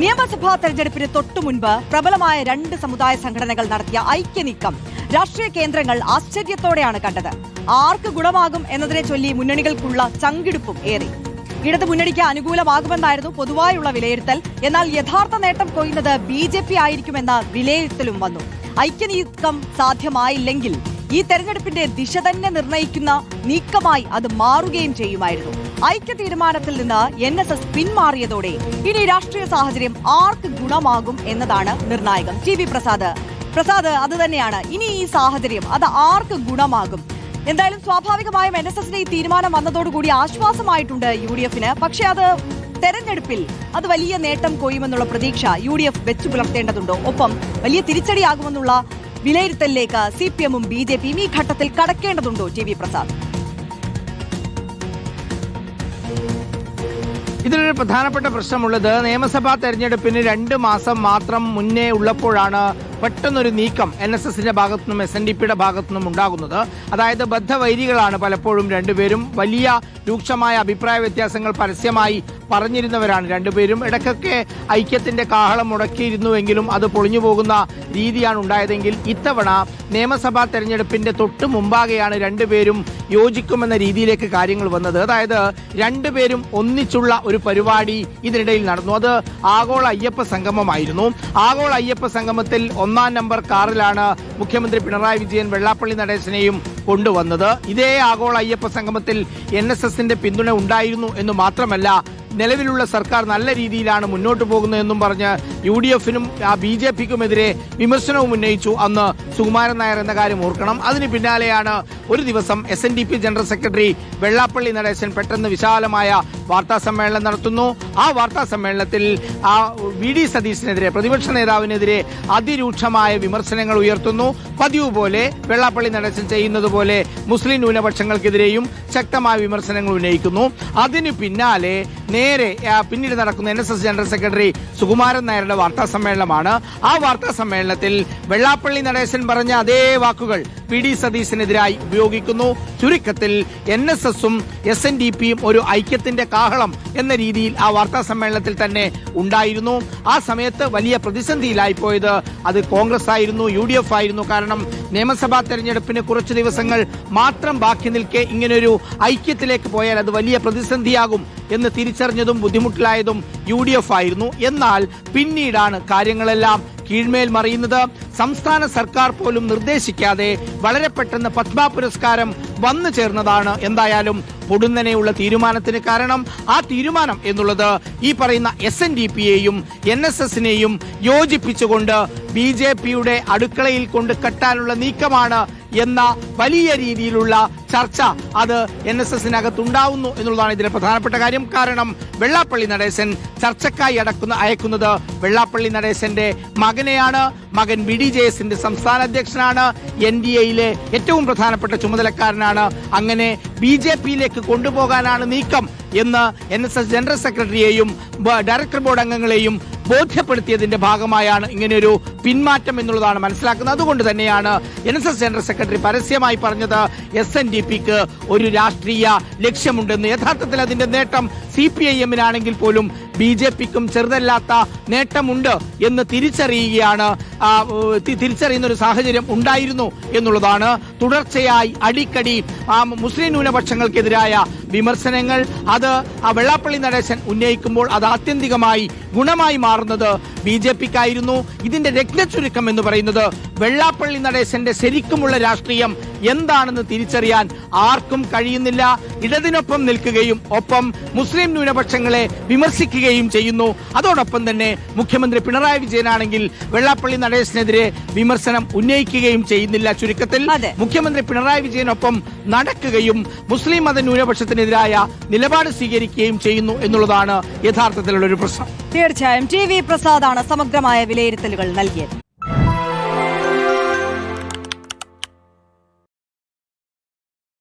നിയമസഭാ തെരഞ്ഞെടുപ്പിന് തൊട്ടു മുൻപ് പ്രബലമായ രണ്ട് സമുദായ സംഘടനകൾ നടത്തിയ ഐക്യനീക്കം രാഷ്ട്രീയ കേന്ദ്രങ്ങൾ ആശ്ചര്യത്തോടെയാണ് കണ്ടത്. ആർക്ക് ഗുണമാകും എന്നതിനെ ചൊല്ലി മുന്നണികൾക്കുള്ള ചങ്കിടുപ്പും ഏറി. ഇടത് മുന്നണിക്ക് അനുകൂലമാകുമെന്നായിരുന്നു പൊതുവായുള്ള വിലയിരുത്തൽ. എന്നാൽ യഥാർത്ഥ നേട്ടം കൊയ്യുന്നത് ബി ജെ പി ആയിരിക്കുമെന്ന വിലയിരുത്തലും വന്നു. ഐക്യനീക്കം സാധ്യമായില്ലെങ്കിൽ ഈ തെരഞ്ഞെടുപ്പിന്റെ ദിശ തന്നെ നിർണയിക്കുന്ന നീക്കമായി അത് മാറുകയും ചെയ്യുമായിരുന്നു. ഐക്യ തീരുമാനത്തിൽ നിന്ന് എൻ എസ് എസ് പിന്മാറിയതോടെ ഇനി രാഷ്ട്രീയ സാഹചര്യം ആർക്ക് ഗുണമാകും എന്നതാണ് നിർണായകം. T V Prasad. പ്രസാദ് അത് തന്നെയാണ്. ഇനി ഈ സാഹചര്യം അത് ആർക്ക് ഗുണമാകും? എന്തായാലും സ്വാഭാവികമായും എൻ എസ് എസിന്റെ ഈ തീരുമാനം വന്നതോടുകൂടി ആശ്വാസമായിട്ടുണ്ട് യു ഡി എഫിന്. പക്ഷെ അത് തെരഞ്ഞെടുപ്പിൽ അത് വലിയ നേട്ടം കൊയ്യുമെന്നുള്ള പ്രതീക്ഷ യു ഡി എഫ് വെച്ചു പുലർത്തേണ്ടതുണ്ടോ. ഒപ്പം വലിയ തിരിച്ചടിയാകുമെന്നുള്ള വിലയിരുത്തലിലേക്ക് സി പി എമ്മും ബി ജെ പിയും ഈ ഘട്ടത്തിൽ കടക്കേണ്ടതുണ്ടോ ടി വി പ്രസാദ്? ഇതിലൊരു പ്രധാനപ്പെട്ട പ്രശ്നമുള്ളത് നിയമസഭാ തെരഞ്ഞെടുപ്പിന് രണ്ട് മാസം മാത്രം മുന്നേ ഉള്ളപ്പോഴാണ് പെട്ടെന്നൊരു നീക്കം എൻ എസ് എസിന്റെ ഭാഗത്തുനിന്നും എസ് എൻ ഡി പിയുടെ ഭാഗത്തുനിന്നും ഉണ്ടാകുന്നത്. അതായത് ബദ്ധവൈരികളാണ് പലപ്പോഴും രണ്ടുപേരും വലിയ രൂക്ഷമായ അഭിപ്രായ വ്യത്യാസങ്ങൾ പരസ്യമായി പറഞ്ഞിരുന്നവരാണ് രണ്ടുപേരും. ഇടയ്ക്കൊക്കെ ഐക്യത്തിന്റെ കാഹളം മുടക്കിയിരുന്നുവെങ്കിലും അത് പൊളിഞ്ഞു പോകുന്ന രീതിയാണ് ഉണ്ടായതെങ്കിൽ ഇത്തവണ നിയമസഭാ തെരഞ്ഞെടുപ്പിന്റെ തൊട്ടു മുമ്പാകെയാണ് രണ്ടുപേരും യോജിക്കുമെന്ന രീതിയിലേക്ക് കാര്യങ്ങൾ വന്നത്. അതായത് രണ്ടുപേരും ഒന്നിച്ചുള്ള ഒരു പരിപാടി ഇതിനിടയിൽ നടന്നു. അത് ആഗോള അയ്യപ്പ സംഗമമായിരുന്നു. ആഗോള അയ്യപ്പ സംഗമത്തിൽ ഒന്നാം നമ്പർ കാറിലാണ് മുഖ്യമന്ത്രി പിണറായി വിജയൻ വെള്ളാപ്പള്ളി നടേശനെയും കൊണ്ടുവന്നത്. ഇതേ ആഗോള അയ്യപ്പ സംഗമത്തിൽ എൻ എസ് എസിന്റെ പിന്തുണ ഉണ്ടായിരുന്നു എന്ന് മാത്രമല്ല നിലവിലുള്ള സർക്കാർ നല്ല രീതിയിലാണ് മുന്നോട്ട് പോകുന്നതെന്നും പറഞ്ഞ് യു ഡി എഫിനും ബി ജെ പിക്കുമെതിരെ വിമർശനവും ഉന്നയിച്ചു. അന്ന് സുകുമാരൻ നായർ എന്ന കാര്യം ഓർക്കണം. അതിന് പിന്നാലെയാണ് ഒരു ദിവസം S N D P general secretary Vellappally Natesan പെട്ടെന്ന് വിശാലമായ വാർത്താ സമ്മേളനം നടത്തുന്നു. ആ വാർത്താ സമ്മേളനത്തിൽ ആ വി ഡി സതീശിനെതിരെ പ്രതിപക്ഷ നേതാവിനെതിരെ അതിരൂക്ഷമായ വിമർശനങ്ങൾ ഉയർത്തുന്നു. പതിവ് പോലെ വെള്ളാപ്പള്ളി നടേശൻ ചെയ്യുന്നത് പോലെ മുസ്ലിം ന്യൂനപക്ഷങ്ങൾക്കെതിരെയും ശക്തമായ വിമർശനങ്ങൾ ഉന്നയിക്കുന്നു. അതിനു പിന്നാലെ നേരെ പിന്നീട് നടക്കുന്ന N S S general secretary Sukumaran നായരുടെ വാർത്താ സമ്മേളനമാണ്. ആ വാർത്താ സമ്മേളനത്തിൽ വെള്ളാപ്പള്ളി നടേശൻ പറഞ്ഞ അതേ വാക്കുകൾ. പി ഡി സതീശനെതിരായി ഉപയോഗിക്കുന്നു. ചുരുക്കത്തിൽ എൻ എസ് എസും എസ് എൻ ഡി പിയും ഒരു ഐക്യത്തിന്റെ കാഹളം എന്ന രീതിയിൽ ആ വാർത്താ സമ്മേളനത്തിൽ തന്നെ ഉണ്ടായിരുന്നു. ആ സമയത്ത് വലിയ പ്രതിസന്ധിയിലായി പോയത് അത് കോൺഗ്രസ് ആയിരുന്നു യു ഡി എഫ് ആയിരുന്നു. കാരണം നിയമസഭാ തെരഞ്ഞെടുപ്പിന് കുറച്ച് ദിവസങ്ങൾ മാത്രം ബാക്കി നിൽക്കെ ഇങ്ങനൊരു ഐക്യത്തിലേക്ക് പോയാൽ അത് വലിയ പ്രതിസന്ധിയാകും എന്ന് തിരിച്ചറിഞ്ഞതും ബുദ്ധിമുട്ടിലായതും യു ഡി എഫ് ആയിരുന്നു. എന്നാൽ പിന്നീടാണ് കാര്യങ്ങളെല്ലാം കീഴ്മേൽ മറിയുന്നത് സംസ്ഥാന സർക്കാർ പോലും നിർദ്ദേശിക്കാതെ വളരെ പെട്ടെന്ന് പത്മ പുരസ്കാരം വന്നു ചേർന്നതാണ്. എന്തായാലും പൊടുന്നനെയുള്ള തീരുമാനത്തിന് കാരണം ആ തീരുമാനം എന്നുള്ളത് ഈ പറയുന്ന എസ് എൻ ഡി പിയെയും എൻ എസ് എസിനെയും യോജിപ്പിച്ചുകൊണ്ട് ബി ജെ പിയുടെ അടുക്കളയിൽ കൊണ്ട് കെട്ടാനുള്ള നീക്കമാണ് എന്ന വലിയ രീതിയിലുള്ള ചർച്ച അത് എൻ എസ് എസിനകത്ത് ഉണ്ടാവുന്നു എന്നുള്ളതാണ് ഇതിലെ പ്രധാനപ്പെട്ട കാര്യം. കാരണം വെള്ളാപ്പള്ളി നടേശൻ ചർച്ചക്കായി അടക്കുന്ന അയക്കുന്നത് വെള്ളാപ്പള്ളി നടേശന്റെ മകനെയാണ്. മകൻ ബി ഡി ജെ എസിന്റെ സംസ്ഥാന അധ്യക്ഷനാണ്. എൻ ഡി എയിലെ ഏറ്റവും പ്രധാനപ്പെട്ട ചുമതലക്കാരനാണ്. അങ്ങനെ ബി ജെ പിയിലേക്ക് കൊണ്ടുപോകാനാണ് നീക്കം എന്ന് എൻ എസ് എസ് ജനറൽ സെക്രട്ടറിയെയും ഡയറക്ടർ ബോർഡ് അംഗങ്ങളെയും ബോധ്യപ്പെടുത്തിയതിന്റെ ഭാഗമായാണ് ഇങ്ങനെയൊരു പിന്മാറ്റം എന്നുള്ളതാണ് മനസ്സിലാക്കുന്നത്. അതുകൊണ്ട് തന്നെയാണ് N S S general secretary പരസ്യമായി പറഞ്ഞത് എസ് എൻ ഡി പിക്ക് ഒരു രാഷ്ട്രീയ ലക്ഷ്യമുണ്ടെന്ന്. യഥാർത്ഥത്തിൽ അതിന്റെ നേട്ടം സി പി ഐ എമ്മിനാണെങ്കിൽ പോലും ബി ജെ പിക്കും ചെറുതല്ലാത്ത നേട്ടമുണ്ട് എന്ന് തിരിച്ചറിയുകയാണ് തിരിച്ചറിയുന്ന ഒരു സാഹചര്യം ഉണ്ടായിരുന്നു എന്നുള്ളതാണ്. തുടർച്ചയായി അടിക്കടി ആ മുസ്ലിം ന്യൂനപക്ഷങ്ങൾക്കെതിരായ വിമർശനങ്ങൾ അത് വെള്ളാപ്പള്ളി നടേശൻ ഉന്നയിക്കുമ്പോൾ അത് ആത്യന്തികമായി ഗുണമായി മാറുന്നത് ബി ജെ പിക്കായിരുന്നു. ഇതിന്റെ രത്നച്ചുരുക്കം എന്ന് പറയുന്നത് വെള്ളാപ്പള്ളി നടേശന്റെ ശരിക്കുമുള്ള രാഷ്ട്രീയം എന്താണെന്ന് തിരിച്ചറിയാൻ ആർക്കും കഴിയുന്നില്ല. ഇടതിനൊപ്പം നിൽക്കുകയും ഒപ്പം മുസ്ലിം ന്യൂനപക്ഷങ്ങളെ വിമർശിക്കുകയും ചെയ്യുന്നു. അതോടൊപ്പം തന്നെ മുഖ്യമന്ത്രി പിണറായി വിജയനാണെങ്കിൽ വെള്ളാപ്പള്ളി നടേശനെതിരെ വിമർശനം ഉന്നയിക്കുകയും ചെയ്യുന്നില്ല ചുരുക്കത്തിൽ. മുഖ്യമന്ത്രി പിണറായി വിജയനൊപ്പം നടക്കുകയും മുസ്ലിം മത ന്യൂനപക്ഷത്തിനെതിരായ നിലപാട് സ്വീകരിക്കുകയും ചെയ്യുന്നു എന്നുള്ളതാണ് യഥാർത്ഥത്തിലുള്ള ഒരു പ്രശ്നം. തീർച്ചയായും. ടി വി പ്രസാദാണ് സമഗ്രമായ വിലയിരുത്തലുകൾ നൽകിയത്